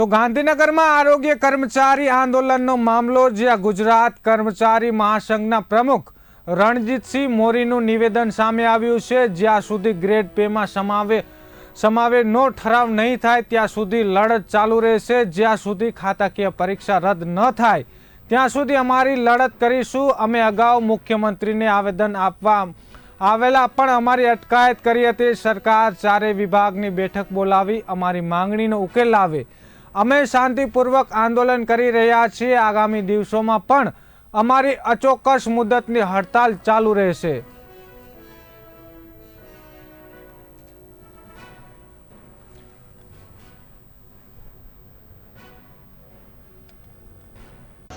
તો ગાંધીનગરમાં આરોગ્ય કર્મચારી આંદોલનનો મામલો, જ્યાં ગુજરાત કર્મચારી મહાસંઘના પ્રમુખ રણજીતસિંહ મોરીનું નિવેદન સામે આવ્યું છે, જ્યાં સુધી ગ્રેડ પેમાં સમાવે સમાવેનો ઠરાવ નહીં થાય, ત્યાં સુધી લડત ચાલુ રહેશે, જ્યાં સુધી ખાતાકીય પરીક્ષા રદ ન થાય, ત્યાં સુધી અમારી લડત કરીશું. અમે અગાઉ મુખ્યમંત્રીને આવેદન આપવા આવેલા, પણ અમારી અટકાયત કરી હતી. સરકાર ચારે વિભાગની બેઠક બોલાવી, અમારી માંગણીનો ઉકેલ લાવે. અમે શાંતિપૂર્વક આંદોલન કરી રહ્યા છીએ. આગામી દિવસોમાં પણ અમારી અચોક્કસ મુદતની હડતાલ ચાલુ રહેશે.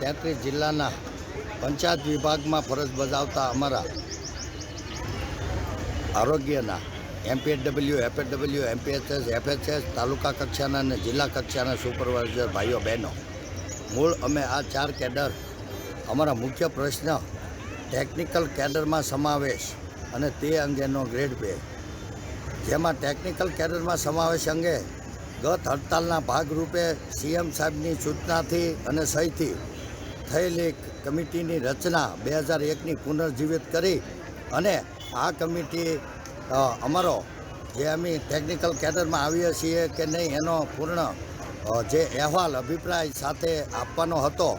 તેત્રીસ જિલ્લાના પંચાયત વિભાગમાં ફરજ બજાવતા અમારા આરોગ્યના એમપીએડબલ્યુ એફએચડબલ્યુ એમપીએચએસ એફએચએસ તાલુકા કક્ષાના અને જિલ્લા કક્ષાના સુપરવાઇઝર ભાઈઓ બહેનો. મૂળ અમે આ ચાર કેડર, અમારા મુખ્ય પ્રશ્ન ટેકનિકલ કેડરમાં સમાવેશ અને તે અંગેનો ગ્રેડ બે. જેમાં ટેકનિકલ કેડરમાં સમાવેશ અંગે ગત હડતાલના ભાગરૂપે સીએમ સાહેબની સૂચનાથી અને સહીથી થયેલી કમિટીની રચના બે હજાર એકની પુનર્જીવિત કરી અને આ કમિટી અમારો જે અમે ટેકનિકલ કેડરમાં આવીએ છીએ કે નહીં, એનો પૂર્ણ જે અહેવાલ, અભિપ્રાય સાથે આપવાનો હતો,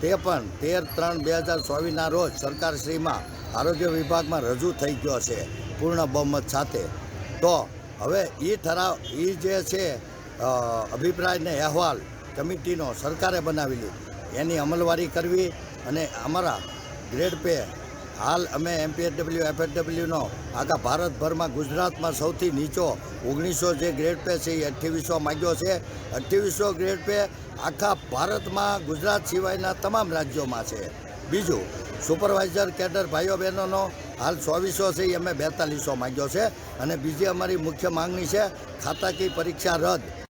તે પણ તેર ત્રણ બે હજાર ચોવીસના રોજ સરકારશ્રીમાં આરોગ્ય વિભાગમાં રજૂ થઈ ગયો છે, પૂર્ણ બહુમત સાથે. તો હવે એ ઠરાવ એ જે છે અભિપ્રાયને અહેવાલ કમિટીનો સરકારે બનાવેલી. એની અમલવારી કરવી અને અમારા ગ્રેડ પે હાલ અમે એમપીએચડબલ્યુ એફએચડબલ્યુનો આખા ભારતભરમાં ગુજરાતમાં સૌથી નીચો ઓગણીસો જે ગ્રેડ પે છે એ અઠ્યાવીસો માગ્યો છે. અઠ્યાવીસો ગ્રેડ પે આખા ભારતમાં ગુજરાત સિવાયના તમામ રાજ્યોમાં છે. બીજું સુપરવાઇઝર કેડર ભાઈઓ બહેનોનો હાલ ચોવીસો છે એ અમે બેતાલીસો માગ્યો છે. અને બીજી અમારી મુખ્ય માંગણી છે, ખાતાકીય પરીક્ષા રદ.